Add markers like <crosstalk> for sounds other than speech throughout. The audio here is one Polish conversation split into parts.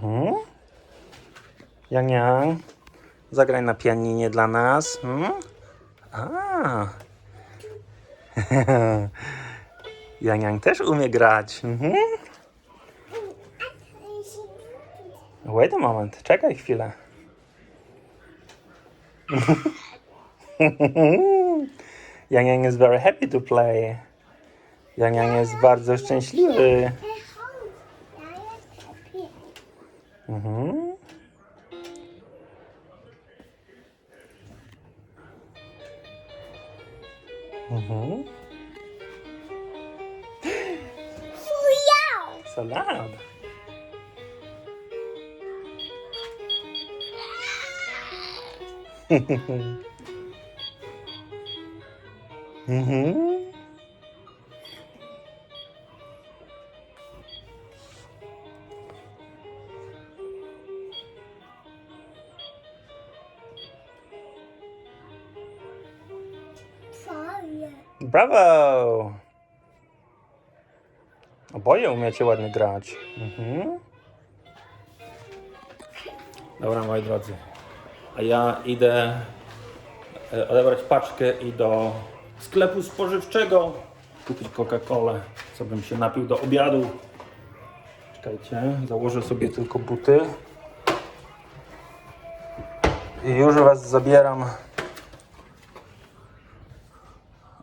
Mhm. Yang Yang, zagraj na pianinie dla nas. Hmm? A. <laughs> Yang Yang też umie grać. Mhm. Wait a moment, czekaj chwilę. <laughs> Yang Yang is very happy to play. Yang Yang jest bardzo szczęśliwy. Mhm. Mhm. So loud. mhm. Brawo! Oboje umiecie ładnie grać. Mhm. Dobra, moi drodzy. A ja idę e, odebrać paczkę i do sklepu spożywczego kupić Coca-Colę, co bym się napił do obiadu. Czekajcie, założę sobie tylko buty. I już was zabieram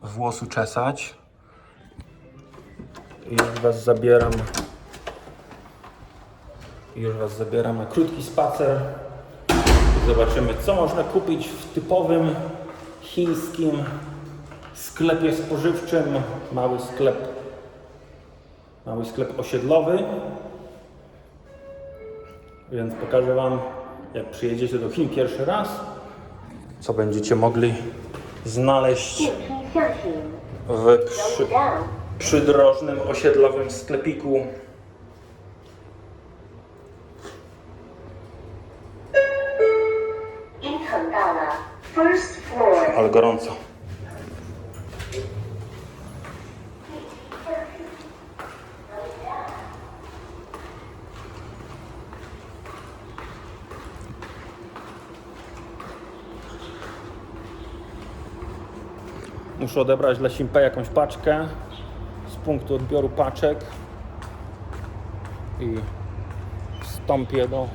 włosu czesać. Już Was zabieram. Już Was zabieram na krótki spacer. Zobaczymy, co można kupić w typowym chińskim sklepie spożywczym. Mały sklep, mały sklep osiedlowy. Więc pokażę Wam, jak przyjedziecie do Chin pierwszy raz, co będziecie mogli znaleźć w przy, przydrożnym osiedlowym sklepiku. Ale gorąco. Muszę odebrać dla Simpy jakąś paczkę z punktu odbioru paczek i wstąpię do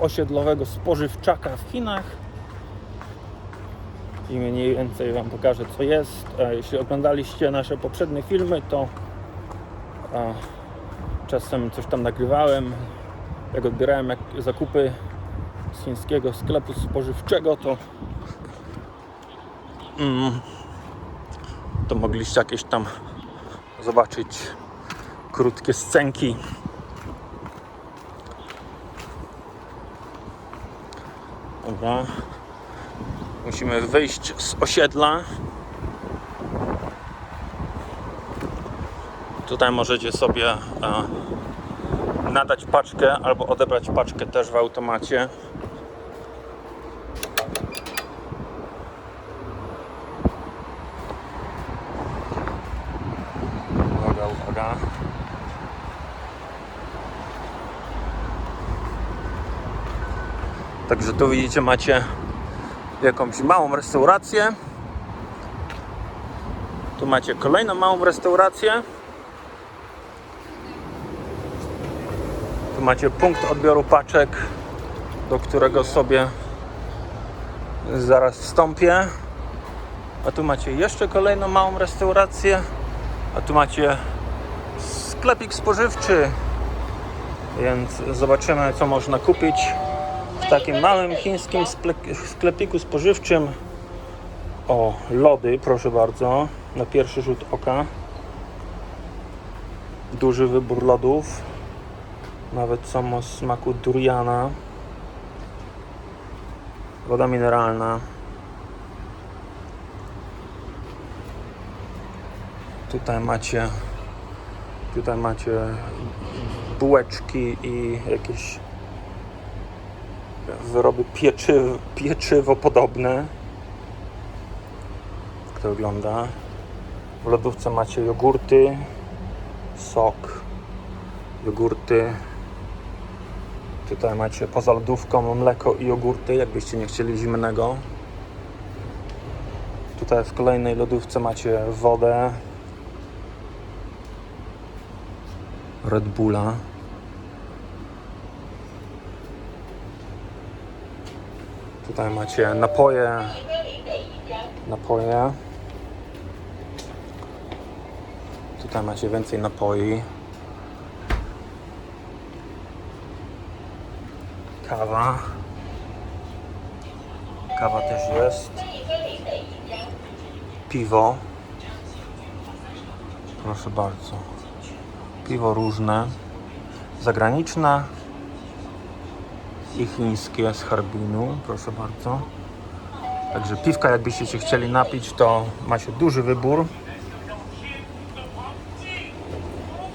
osiedlowego spożywczaka w Chinach i mniej więcej Wam pokażę co jest. Jeśli oglądaliście nasze poprzednie filmy, to czasem coś tam nagrywałem. Jak odbierałem zakupy z chińskiego sklepu spożywczego, to mm, to mogliście jakieś tam zobaczyć krótkie scenki. Dobra. Musimy wyjść z osiedla. Tutaj możecie sobie e, nadać paczkę albo odebrać paczkę też w automacie. Także tu widzicie macie jakąś małą restaurację. Tu macie kolejną małą restaurację. Tu macie punkt odbioru paczek, do którego sobie zaraz wstąpię. A tu macie jeszcze kolejną małą restaurację. A tu macie sklepik spożywczy. Więc zobaczymy, co można kupić w takim małym chińskim sklepiku spożywczym. O, lody, proszę bardzo, na pierwszy rzut oka. Duży wybór lodów. Nawet są o smaku duriana. Woda mineralna. Tutaj macie tutaj macie bułeczki i jakieś wyroby pieczyw, pieczywo podobne. Jak to wygląda? W lodówce macie jogurty, sok, jogurty, Tutaj macie poza lodówką mleko i jogurty, jakbyście nie chcieli zimnego. Tutaj w kolejnej lodówce macie wodę, Red Bulla. Tutaj macie napoje, napoje. Tutaj macie więcej napoi. Kawa. Kawa też jest. Piwo. Proszę bardzo. Piwo różne. Zagraniczne i chińskie z Harbinu. Proszę bardzo. Także piwka, jakbyście się chcieli napić, to macie duży wybór.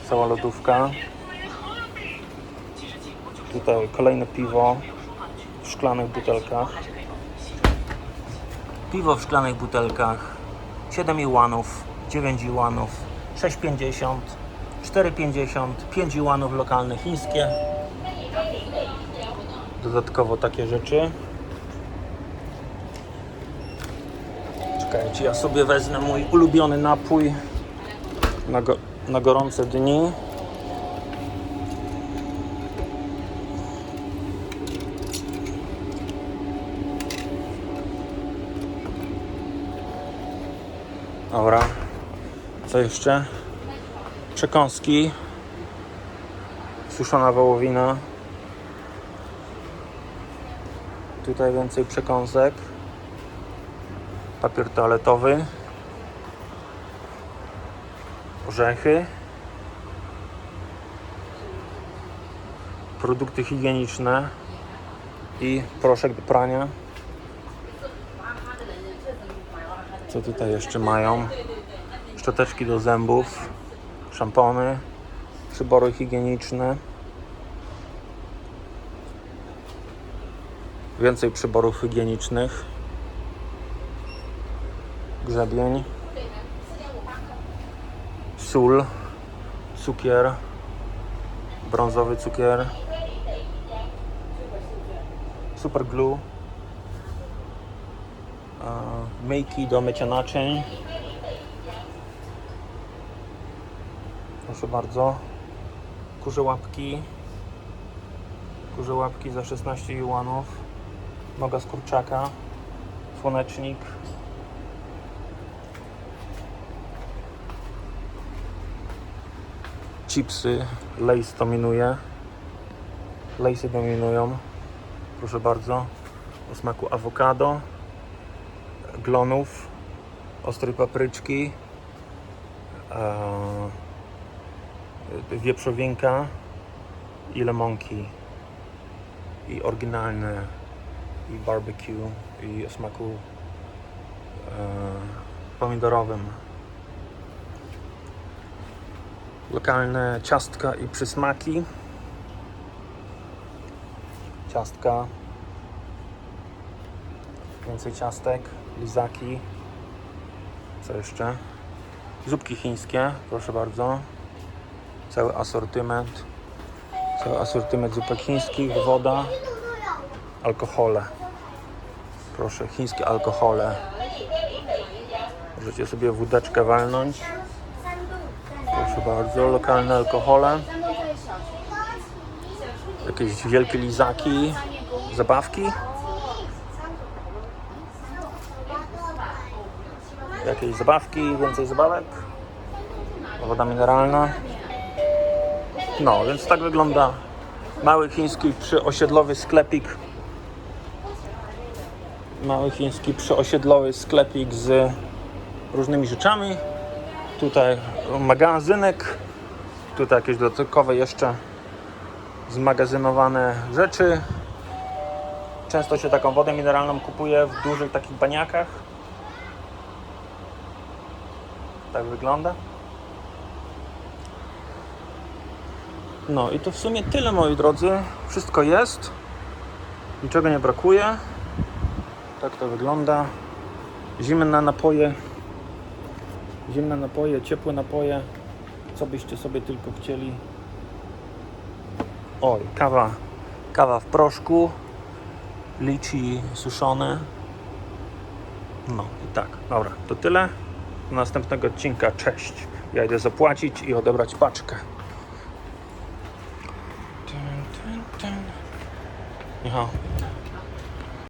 Cała lodówka. Tutaj kolejne piwo w szklanych butelkach. Piwo w szklanych butelkach 7 iłanów, 9 iłanów, 6,50, 4,50, 5 iłanów lokalne chińskie. Dodatkowo takie rzeczy. Czekajcie, ja sobie wezmę mój ulubiony napój na, go, na gorące dni. Dobra. Co jeszcze? Przekąski. Suszona wołowina. Tutaj więcej przekąsek. Papier toaletowy. Orzechy. Produkty higieniczne i proszek do prania. Co tutaj jeszcze mają? Szczoteczki do zębów, szampony, przybory higieniczne. Więcej przyborów higienicznych. Grzebień. Sól, cukier, brązowy cukier, super glue, myjki do mycia naczyń. Proszę bardzo. Kurze łapki. Kurze łapki za 16 juanów. Noga z kurczaka. Słonecznik. Chipsy. Lace dominuje. Lace'y dominują. Proszę bardzo. O smaku awokado. Glonów. Ostrej papryczki. Eee, wieprzowinka i lemonki i oryginalne i barbecue i o smaku e, pomidorowym. Lokalne ciastka i przysmaki. Ciastka. Więcej ciastek lizaki. Co jeszcze? Zupki chińskie proszę bardzo. Cały asortyment. Cały asortyment zupek chińskich, woda alkohole. Proszę, chińskie alkohole. Możecie sobie wódeczkę walnąć. Proszę bardzo, lokalne alkohole. Jakieś wielkie lizaki. Zabawki? Jakieś zabawki, więcej zabawek? Woda mineralna? No, więc tak wygląda mały chiński przyosiedlowy sklepik. Mały chiński przyosiedlowy sklepik z różnymi rzeczami. Tutaj magazynek. Tutaj jakieś dodatkowe jeszcze zmagazynowane rzeczy. Często się taką wodę mineralną kupuje w dużych takich baniakach. Tak wygląda. No i to w sumie tyle moi drodzy. Wszystko jest. Niczego nie brakuje. Tak to wygląda. Zimne napoje. Zimne napoje, ciepłe napoje. Co byście sobie tylko chcieli. Oj, kawa Kawa w proszku, liczy suszone. No i tak, dobra, to tyle. Do następnego odcinka, cześć. Ja idę zapłacić i odebrać paczkę. Michał,